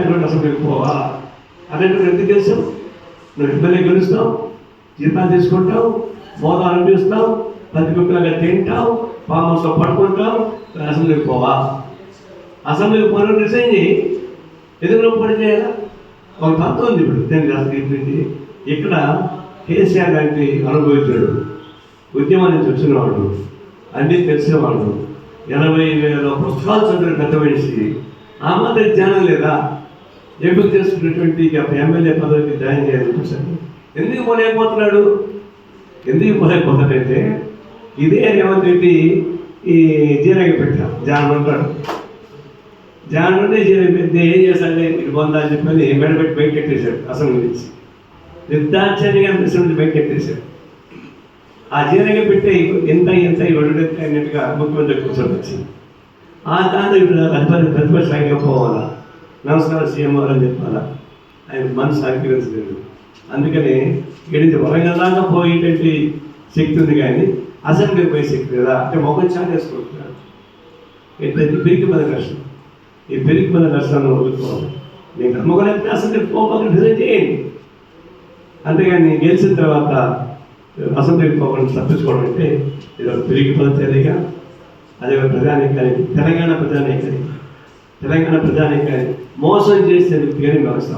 లేకుండా అసెంబ్లీకి పోవా అదే నువ్వు ఎందుకు గెలిచావు నువ్వు ఎమ్మెల్యే గెలుస్తావు జీతాలు తీసుకుంటావు మోదా అనిపిస్తావు పది కుక్కలాగా తింటావు పామస్లో పడుకుంటాం పడుకుంటావు అసెంబ్లీకి పోవా అసెంబ్లీకి పోయిన రిజైన్ చేయి ఎందుకు నువ్వు పని చేయాలా? ఒక తత్వం ఉంది ఇప్పుడు దీనికి అసలు ఇక్కడ కేసీఆర్ గారికి అనుభవించాడు ఉద్యమం చూసినవాడు అన్నీ తెలిసినవాడు ఎనభై వేల పుస్తకాలు చదివిన పెద్ద మనిషి ఆ మాత్రం జ్ఞానం లేదా? ఎంపిక చేసుకున్నటువంటి ఎమ్మెల్యే పదవికి జాయిన్ చేయాలనిపించాడు ఎందుకు పోలేకపోతున్నాడు? ఎందుకు పోలేకపోతాడంటే ఇదే రేవంత్ రెడ్డి ఈ జీరగ పెట్టాం జాన్ అంటాడు. జాన్ ఉంటే జీరగ పెట్టి ఏం చేస్తాడే ఇటు పొందా అని చెప్పని మెడబెట్టి బయట ఎట్టేశాడు అసలు నుంచి. నిర్దాక్షణ్యంగా అసెంబ్లీ బయట ఎట్టేశాడు ఆ జీరగ పెట్టే ఎంత ఎంత ఇవ్వడు అన్నట్టుగా ముఖ్యమంత్రి కూర్చొని వచ్చింది ఆ దాంతో ఇప్పుడు ప్రతిపక్ష ప్రతిపక్ష పోవాలా నమస్కారం సీఎం గారు అని చెప్పాలా? ఆయన మనసు సహకరించలేదు అందుకని ఏడింది వరంగల్ దాకా పోయేటువంటి శక్తి ఉంది కానీ అసెంబ్లీకి పోయే శక్తి కదా అంటే మొగం చాట్ వేసుకుంటున్నాడు ఇది పెరిగి పద కష్టం ఈ పెరిగి పద కష్టాన్ని వదులుకోవాలి నేను నమ్మకం అసెంబ్లీకి పోవాలి డిజైన్ చేయండి అంతేగాని గెలిచిన తర్వాత అసెంబ్లీకి పోకుండా తప్పించుకోవడం అంటే ఇది ఒక పెరిగి పద్ధతిగా అదే ఒక కానీ తెలంగాణ ప్రధాని కానీ తెలంగాణ ప్రజానికాన్ని మోసం చేసే పేరు వ్యవస్థ